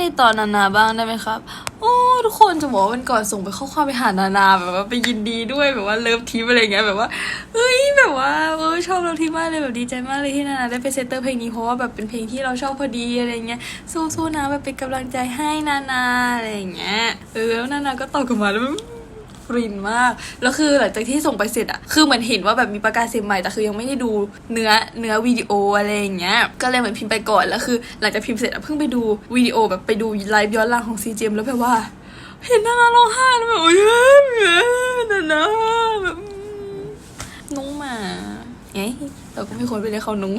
ในตอนนานาบ้างได้ไหมครับ โอ้ทุกคนจะบอกว่าวันก่อนส่งไปข้อความไปหานานาแบบว่าไปยินดีด้วยแบบว่าเลิฟทีมอะไรเงี้ยแบบว่าเฮ้ยแบบว่าเออชอบเลิฟทีมมากเลยแบบดีใจมากเลยที่นานาได้ไปเซตเตอร์เพลงนี้เพราะว่าแบบเป็นเพลงที่เราชอบพอดีอะไรเงี้ยสู้ๆนะแบบเป็นกำลังใจให้นานาอะไรเงี้ยเออแล้วนานาก็ตอบกลับมาแล้ว ฟินมาก แล้วคือหลังจากที่ส่งไปเสร็จอะคือเหมือนเห็นว่าแบบมีประกาศเซมใหม่แต่คือยังไม่ได้ดูเนื้อเนื้อวิดีโออะไรอย่างเงี้ย ก็เลยเหมือนพิมพ์ไปก่อนแล้วคือ หลังจากพิมพ์เสร็จอะเพิ่งไปดูวิดีโอแบบไปดูไลฟ์ย้อนหลังของซีเจมแล้วแบบว่า เห็นนานาร้องไห้แล้วแบบโอ้ยนะนะแบบนุ้งหมาไง เราก็ไม่ควรไปเรียกเขานุ้ง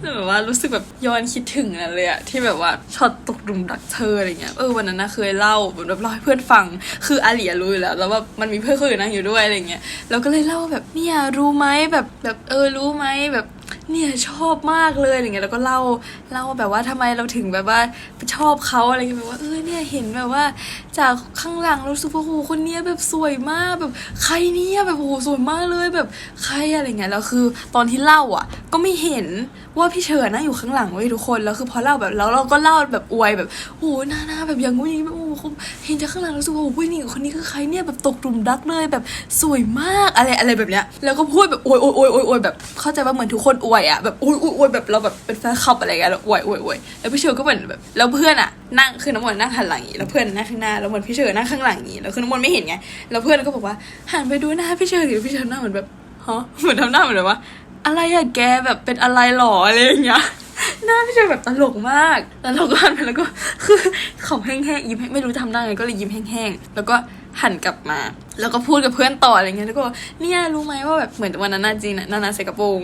แต่แบบว่ารู้สึกแบบย้อนคิดถึงนั่นเลยอะที่แบบว่าช็อตตกหลุมรักเธออะไรเงี้ยเออวันนั้นนะเคยเล่าแบบแบบเล่าให้เพื่อนฟัง คืออาเลียรู้อยู่แล้ว แล้วว่ามันมีเพื่อนคนอื่นนั่งอยู่ด้วยอะไรเงี้ยเราก็เลยเล่าแบบเนี่ยรู้ไหมแบบแบบเออรู้ไหมแบบเนี่ยชอบมากเลยอะไรเงี้ยแล้วก็เล่าเล่าแบบว่าทำไมเราถึงแบบว่าชอบเขาอะไรเงี้ยแบบว่าเออ เนี่ยเห็นแบบว่า จากข้างหลังรู้สึกว่าโหคนเนี้ยแบบสวยมากแบบใครเนี่ยแบบโหสวยมากเลยแบบใครอะไรเงี้ยแล้วคือตอนที่เล่าอะ ก็ไม่เห็นว่าพี่เฉินนั่งอยู่ข้างหลังเว้ทุกคนแล้วคือพอเล่าแบบแล้วเราก็เล่าแบบอวยแบบโหหน้าหน้าแบบอย่างงู้นอย่างงี้แบบโอ้เห็นจากข้างหลังรู้สึกว่าโอ้โหนี่คนนี้คือใครเนี่ยแบบตกหลุมรักเลยแบบสวยมากอะไรอะไรแบบเนี้ยแล้วก็พูดแบบอวยอวยอวยอวยอวยแบบเข้าใจว่าเหมือนทุกคนอวยอะแบบอวยอวยอวยแบบเราแบบเป็นแฟนคลับอะไรเงี้ยแล้วอวยอวยอวยแล้วพี่เฉินก็เหมือนแบบแล้วเพื่อนอะนั่งคือน้ำมนต์นั่งหันหลังอย่างนี้แล้วเพื่อนนั่งข้างหน้าแล้วเหมือนพี่เฉินนั่งข้างหลังอย่างนี้แล้วคือน้ำมนต์ไม่เห็นไงแล้วเพื่อนก็บอกว่าหันไปดูหน้าพี่เฉินสิพี่เฉินหน้าเหมือนแบบฮะเหมือนทำหน้าเหมือนแบบว่า อะไรอะแกแบบเป็นอะไรหรออะไรอย่างเงี้ยหน้าพี่เจแบบตลกมาก แล้วเราก็หันไปแล้วก็คือขำแห้งๆยิ้มไม่รู้ทำหน้าไงก็เลยยิ้มแห้งๆแล้วก็หันกลับมาแล้วก็พูดกับเพื่อนต่ออะไรเงี้ยแล้วก็เนี่ยรู้ไหมว่าแบบเหมือนวันนั้นนาจีนนานาใส่กระโปรง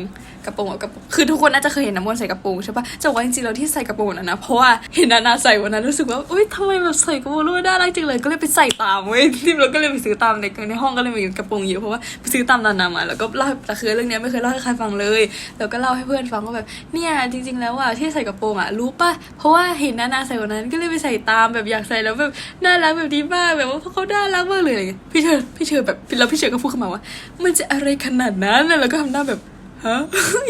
กระโปรงกับกระโปรงคือทุกคนน่าจะเคยเห็นน้ำมนต์ใส่กระโปรงใช่ปะจะบอกว่าจริงๆเราที่ใส่กระโปรงนั้นนะเพราะว่าเห็นนานาใส่วันนั้นรู้สึกว่าอุ้ยทำไมแบบใส่กระโปรงแล้วมันน่ารักจังเลยก็เลยไปใส่ตามเว้ยที่เราก็เลยไปซื้อตามในในห้องก็เลยมีกระโปรงเยอะเพราะว่าไปซื้อตามนานามาแล้วก็เล่าแต่คือเรื่องเนี้ยไม่เคยเล่าให้ใครฟังเลย แล้วก็เล่าให้เพื่อนฟังว่าแบบเนี่ยจริง ๆ แล้วอะที่ใส่กระโปรงอะรู้ปะเพราะว่าเห็นนานาใส่วันนั้นก็เลยไปใส่ตามแบบอยากใส่แล้วแบบน่ารักแบบนี้มากแบบว่าเขาน่ารักมากเลยพี่เชิญพี่เชิญแบบแล้วพี่เชิญก็พูดขึ้นมาว่า มันจะอะไรขนาดนั้นแล้วก็ทำหน้าแบบฮะ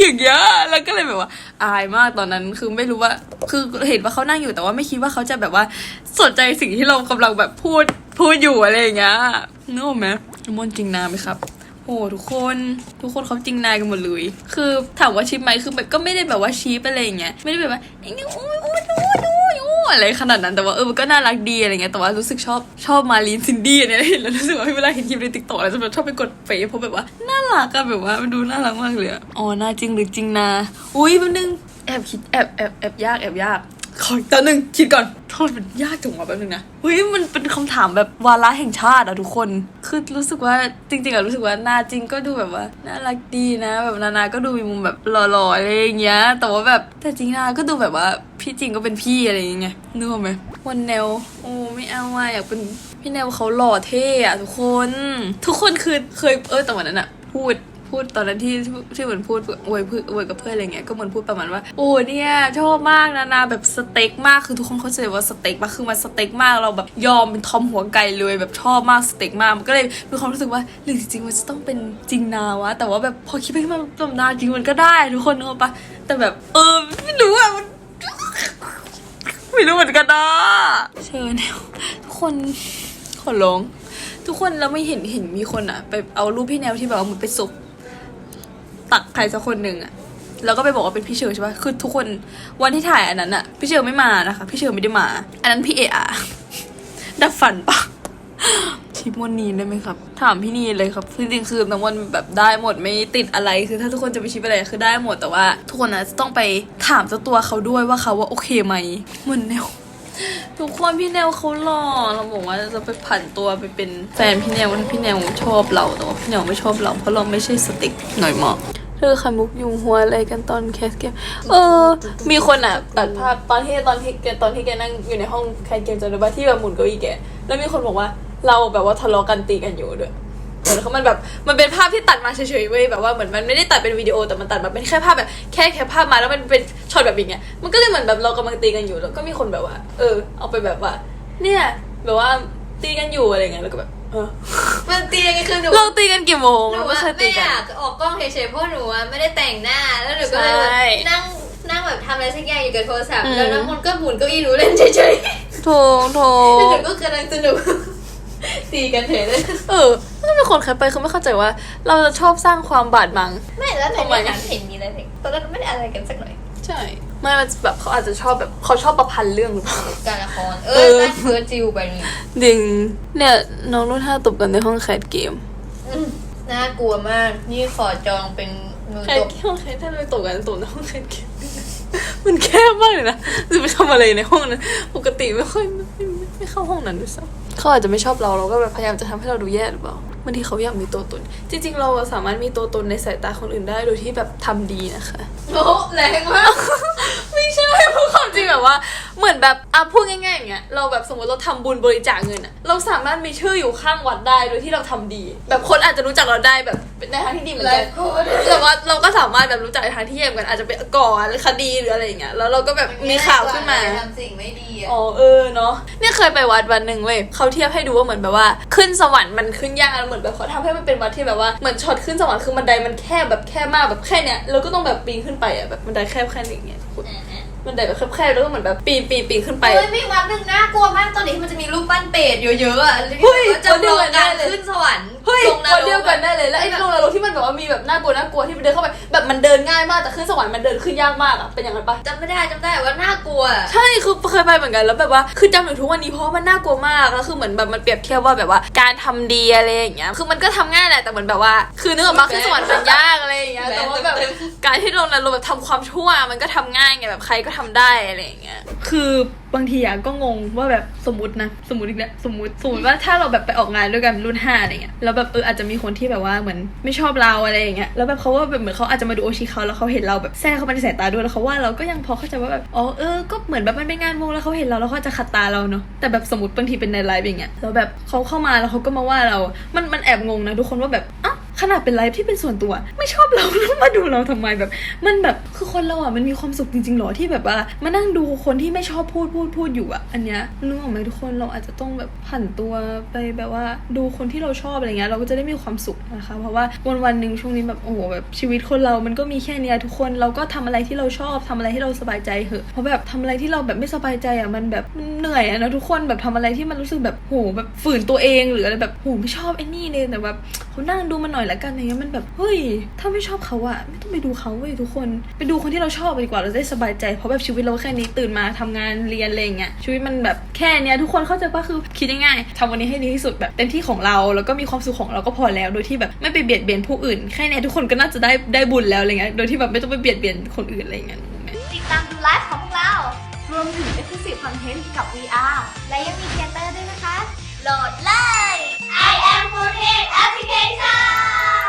อย่างเงี้ยแล้วก็เลยแบบว่า อายมากตอนนั้นคือไม่รู้ว่า คือเห็นว่าเขานั่งอยู่แต่ว่าไม่คิดว่าเขาจะแบบว่าสนใจสิ่งที่เรากำลังแบบพูดพูดอยู่อะไรอย่างเงี้ยนึกออกไหมมนจริงนาไหมครับโอ้ทุกคนทุกคนเขาจริงนายกันหมดเลย คือถามว่าชิปไหมคือแบบก็ไม่ได้แบบว่าชีปอะไรอย่างเงี้ยไม่ได้แบบว่าไอ้นี่โอ้ยโอ้ยโอ้ย อ้ยโอ้ยอะไรขนาดนั้นแต่ว่าเออมันก็น่ารักดีอะไรเงี้ยแต่ว่ารู้สึกชอบชอบมาลีนซินดี้เนี่ยเห็นแล้วรู้สึกว่าเวลาเห็นคลิปในติ๊กต็อกแล้วจะแบบชอบไปกดเฟซเพราะแบบว่าน่ารักอะแบบว่ามันดูน่ารักมากเลยอะอ๋อน่าจริงหรือจริงนะอุ้ยแป๊บนึงแอบคิดแอบแอบแอบยากแอบยาก ขออีกตัวหนึ่งคิดก่อนโทษมันยากจังวะแป๊บนึงนะเฮ้ยมันเป็นคำถามแบบวาระแห่งชาติอะทุกคน คือรู้สึกว่าจริงๆอะรู้สึกว่านาจริงก็ดูแบบว่าน่ารักดีนะ แบบนานาก็ดูมีมุมแบบหล่อๆอะไรอย่างเงี้ย แต่ว่าแบบแต่จริงนาก็ดูแบบว่าพี่จริงก็เป็นพี่อะไรอย่างเงี้ยนึกออกไหมวันแนวโอ้ไม่เอาอะอยากเป็นพี่แนวเขาหล่อเท่อะทุกคน ทุกคนคือเคยเออแต่วันนั้นอะพูด พูดตอนนั้นที่ที่เหมือนพูดอวยเพื่ออวยกับเพื่อนอะไรเงี้ยก็เหมือนพูดประมาณว่าโอ้เนี่ยชอบมากนะนาแบบสเต็กมากคือทุกคนเข้าใจว่าสเต็กมากคือมันสเต็กมากเราแบบยอมเป็นทอมหัวไก่เลยแบบชอบมากสเต็กมากมันก็เลยมีความรู้สึกว่าหรือจริงๆมันจะต้องเป็นจริงนาวะแต่ว่าแบบพอคิดไปมาแบบนาจริงมันก็ได้ทุกคนนึกออกปะแต่แบบเออไม่รู้อะมันไม่รู้เหมือนกันนะเชิญทุกคนขอร้อง ทุกคนเราไม่เห็นเห็นมีคนอะไปเอารูปพี่แนวที่แบบว่าหมือไปซุบ ตักใครสักคนหนึ่งอะแล้วก็ไปบอกว่าเป็นพี่เชอร์ใช่ปะคือทุกคนวันที่ถ่ายอันนั้นอะพี่เชอร์ไม่มานะคะ พี่เชอร์ไม่ได้มา อันนั้นพี่เออะดับฝันปะชิปมอนนีนได้ไหมครับ ถามพี่นีนเลยครับจริงๆคือน้ำมันแบบได้หมดไม่ติดอะไรคือถ้าทุกคนจะไปชิปอะไรคือได้หมดแต่ว่า ทุกคนนะจะต้องไปถามเจ้าตัวเขาด้วยว่าเขาว่าโอเคไหมเหมือนแนวทุกคนพี่แนวเขาหล่อเราบอกว่าจะไปผันตัวไปเป็นแฟนพี่แนวถ้าพี่แนวชอบเราแต่ว่าพี่แนวไม่ชอบเราเพราะเราไม่ใช่สติกหน่อยหมอก เธอไข่มุกยุงหัวอะไรกันตอนแคสเกม เออ มีคนอะตัดภาพตอนที่ตอนที่แกตอนที่แกนั่งอยู่ในห้องแคสเกมจำได้ปะที่แบบหมุนเก้าอี้แก แล้วมีคนบอกว่าเราแบบว่าทะเลาะกันตีกันอยู่ด้วยเหมือนเขามันแบบ มันเป็นภาพที่ตัดมาเฉยๆเว้ย แบบว่าเหมือนมันไม่ได้ตัดเป็นวิดีโอแต่มันตัดมาเป็นแค่ภาพแบบ แค่แค่ภาพมาแล้วมันเป็นช็อตแบบอย่างเงี้ย มันก็เลยเหมือนแบบเรากำลังตีกันอยู่ แล้วก็มีคนแบบว่า เออ เอาไปแบบว่า เนี่ย แบบว่าตีกันอยู่อะไรเงี้ย แล้วก็แบบ มันตีกันคือหนูเราตีกันกี่โมงหนูเราไม่อะเคยตีไม่อกัน ยากออกกล้องเฉยๆเพราะหนูอะไม่ได้แต่งหน้า แล้วหนูก็เลยใช่แบบนั่งนั่งแบบทำอะไรสักอย่างอยู่กับโทรศัพท์ อืม แล้วน้ำมนต์ก็หมุนเก้าอี้หนูเล่นเฉยโถโถๆแล้วหนูก็กำลังสนุกตีกันเฉยเลย เออถ้าเป็นคนใครไปคือไม่เข้าใจว่า เราจะชอบสร้างความบาดหมาง ไม่แล้วในทำไม ในหนังเห็นมีอะไรเลยตอนนั้นไม่ได้อะไรกันสักหน่อย ใช่ไม่มันแบบเขาอาจจะชอบแบบเขาชอบประพันธ์เรื่องหรือเปล่า การละคร เอเอออนั่นเฟิร์สจิวไปนี่ดิงเนี่ยน้องรุ่นห้าตบกันในห้องแคสเกมอืมน่ากลัวมาก นี่ขอจองเป็นมือแคตสบห้องแคสถ้าไปตบกันตบในห้องแคสเกม มันแคบมากเลยนะจะไปทำอะไรในห้องนั้นปกติไม่ค่อยไม่ไม่ไม่เข้าห้องนั้นด้วยซ้ำเขาอาจจะไม่ชอบเราเราก็แบบพยายามจะทำให้เราดูแย่หรือเปล่า บางทีเขาอยากมีตัวตน จริง ๆ เราอะสามารถมีตัวตนในสายตาคนอื่นได้โดยที่แบบทำดีนะคะโอ้แรงมาก ไม่ใช่พูดความจริงแบบว่า เหมือนแบบอะพูดง่ายๆอย่าง เงี้ยเราแบบสมมติเราทำบุญบริจาคเงินอะเราสามารถมีชื่ออยู่ข้างวัดได้โดยที่เราทำดี แบบคนอาจจะรู้จักเราได้แบบในทางที่ดีเหมือนไลกันฟ์โค้ดแต่ว่าเราก็สามารถแบบรู้จักในทางที่แย่เหมือนกันอาจจะเป็นก่อคดีหรืออะไรอย่างเงี้ยแล้วเราก็แบบมีข่าวขึ้นมาทำสิ่งไม่ดีอะอ๋อเออเนาะเนี่ยเคยไปวัดวันหนึ่งเว้ยเขาเทียบให้ดูว่าเหมือนแบบว่า ขึ้นสวรรค์มันขึ้นยากเหมือนแบบเขาทำให้มันเป็นวัดที่แบบว่าเหมือนช็อตขึ้นสวรรค์คือบันไดมันแคบแบบแคบมากแบบแค่เนี้ยเราก็ต้องแบบปีนขึ้นไปอะแบบบันไดแคบแค่นี้อย่างเงี้ย บันไดแบบแคบๆแล้วก็เหมือนแบบปีนปีนปีนขึ้นไป เฮ้ยมีวัดหนึ่งน่ากลัวมากตอนนี้ที่มันจะมีรูปปั้นเปรตเยอะๆอะแล้วเฮ้ยก็จะลงการวันเดียวกันได้เลยขึ้นสวรรค์เฮ้ยลงนรวันกเดียวกันได้เลยแล้วไอ้โรงนรกที่มันแบบว่ามีแบบน่ากลัวน่ากลัวที่มันเดินเข้าไปแบบมันเดินง่ายมากแต่ขึ้นสวรรค์มันเดินขึ้นยากมากอะเป็นอย่างนั้นปะจำไม่ได้จำได้ว่าน่ากลัว ใช่คือเคยไปเหมือนกันแล้วแบบว่าคือจำถึงทุกวันนี้เพราะว่ามันน่ากลัวมากแล้วคือเหมือนแบบมันเปรียบเทียบว่าแบบว่า การทำดีอะไรอย่างเงี้ยคือมันก็ทำง่ายแหละแต่เหมือนแบบว่า คือนึกออกมาขึ้นสวรรค์มันยากอะไรอย่างเงี้ยแต่ว่าแบบการที่ลงนรกแบบทำความชั่วมันก็ทำง่ายไงแบบใครก็ทำได้อะไรอย่างเงี้ย คือบางทีอะก็งงว่าแบบสมมตินะ สมมติอีกแล้วสมมติสมมติว่าถ้าเราแบบไปออกงานด้วยกันรุ่นห้าอะไรเงี้ยแล้วแบบเอออาจจะมีคนที่แบบว่าเหมือนไม่ชอบเราอะไรอย่างเงี้ยแล้วแบบเขาว่าแบบเหมือนเขาอาจจะมาดูโอชิเขาแล้วเขาเห็นเราแบบแทรกเข้ามาในสายตาด้วยแล้วเขาว่าเราก็ยังพอเข้าใจว่าแบบอ๋อเออก็เหมือนแบบมันเป็นงานวงแล้วเขาเห็นเราแล้วเขาจะขัดตาเราเนาะแต่แบบสมมติบางทีเป็นในไลฟ์อย่างเงี้ยแล้วแบบเขาเข้ามาแล้วเขาก็มาว่าเรา มันมันแอบงงนะทุกคนว่าแบบ ขนาดเป็นไลฟ์ที่เป็นส่วนตัว ไม่ชอบเราแล้วมาดูเราทำไมแบบ มันแบบคือคนเราอะมันมีความสุขจริงๆหรอที่แบบว่ามานั่งดูคนที่ไม่ชอบพูดพูดพูดอยู่อะอันเนี้ยนึกออกไหมทุกคนเราอาจจะต้องแบบผันตัวไปแบบว่าดูคนที่เราชอบอะไรเงี้ยเราก็จะได้มีความสุขนะคะเพราะว่าวันวันหนึ่งช่วงนี้แบบโอ้โหแบบชีวิตคนเรามันก็มีแค่เนี้ยทุกคนเราก็ทำอะไรที่เราชอบทำอะไรที่เราสบายใจเหอะเพราะแบบทำอะไรที่เราแบบไม่สบายใจอะมันแบบเหนื่อยอะนะทุกคนแบบทำอะไรที่มันรู้สึกแบบโหแบบฝืนตัวเองหรืออะไรแบบโหไม่ชอบไอ้นี่เลยแต่แบบเขานั่งดูมันหน่อยละกันอะไรเงี้ยมันแบบเฮ้ยถ้าไม่ชอบเขาอะไม่ต้องไปดูเขาเว้ยทุกคน ไปดูคนที่เราชอบไปดีกว่าเราได้สบายใจเพราะแบบชีวิตเราแค่นี้ตื่นมาทำงานเรียนอะไรเงี้ยชีวิตมันแบบแค่เนี้ยทุกคนเข้าใจปะคือคิดง่ายๆทำวันนี้ให้ดีที่สุดแบบเต็มที่ของเราแล้วก็มีความสุขของเราก็พอแล้ว โดยที่แบบไม่ไปเบียดเบียนผู้อื่นแค่เนี้ยทุกคนก็น่าจะได้ได้บุญแล้วอะไรเงี้ยโดยที่แบบไม่ต้องไปเบียดเบียนคนอื่นอะไรเงี้ยติดตามดูไลฟ์ของพวกเรารวมถึง Exclusive Content กับ VR และยังมีเทเตอร์ด้วยนะคะ โหลดเลย I am Food Application